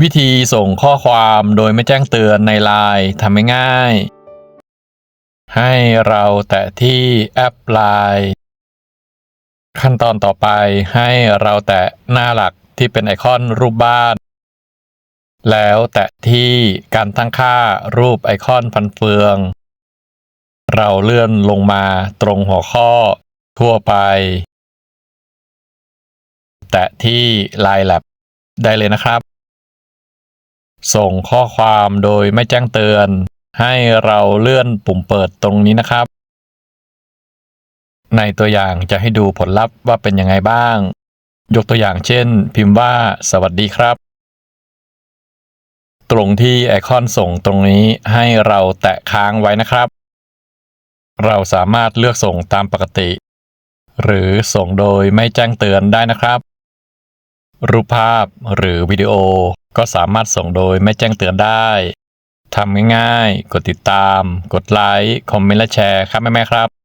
วิธีส่งข้อความโดยไม่แจ้งเตือนในไลน์ทำง่ายๆให้เราแตะที่แอปไลน์ขั้นตอนต่อไปให้เราแตะหน้าหลักที่เป็นไอคอนรูปบ้าน แล้วแตะที่การตั้งค่ารูปไอคอนฟันเฟือง เราเลื่อนลงมาตรงหัวข้อทั่วไป แตะที่ Line Lab ได้เลยนะครับ ส่งข้อความโดยไม่แจ้งเตือน ให้เราเลื่อนปุ่มเปิดตรงนี้นะครับ ในตัวอย่างจะให้ดูผลลัพธ์ว่าเป็นยังไงบ้าง ยกตัวอย่างเช่น พิมพ์ว่าสวัสดีครับ ตรงที่ไอคอนส่งตรงนี้ให้เราแตะค้างไว้นะครับ เราสามารถเลือกส่งตามปกติ หรือส่งโดยไม่แจ้งเตือนได้นะครับ รูปภาพหรือวิดีโอ ก็สามารถส่งโดยไม่แจ้งเตือนได้ทำง่ายๆ กดติดตาม กดไลค์ คอมเมนต์และแชร์ครับแม่ๆครับ